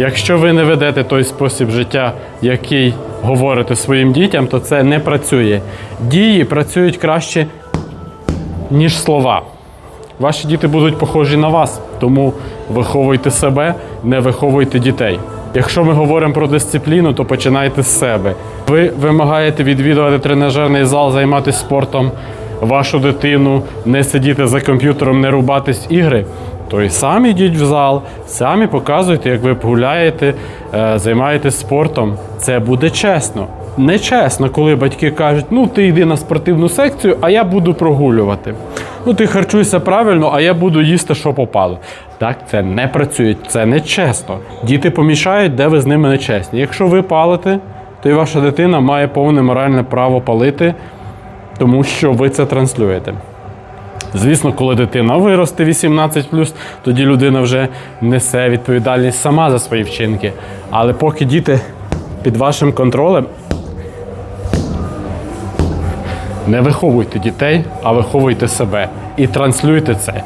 Якщо ви не ведете той спосіб життя, який говорите своїм дітям, то це не працює. Дії працюють краще, ніж слова. Ваші діти будуть похожі на вас, тому виховуйте себе, не виховуйте дітей. Якщо ми говоримо про дисципліну, то починайте з себе. Ви вимагаєте відвідувати тренажерний зал, займатися спортом, вашу дитину, не сидіти за комп'ютером, не рубатись ігри. То і самі йдіть в зал, самі показуйте, як ви гуляєте, е, займаєтесь спортом. Це буде чесно. Нечесно, коли батьки кажуть, ну ти йди на спортивну секцію, а я буду прогулювати. Ну ти харчуйся правильно, а я буду їсти, що попало. Так, це не працює, це не чесно. Діти помішають, де ви з ними не чесні. Якщо ви палите, то і ваша дитина має повне моральне право палити, тому що ви це транслюєте. Звісно, коли дитина виросте 18, тоді людина вже несе відповідальність сама за свої вчинки. Але поки діти під вашим контролем, не виховуйте дітей, а виховуйте себе і транслюйте це.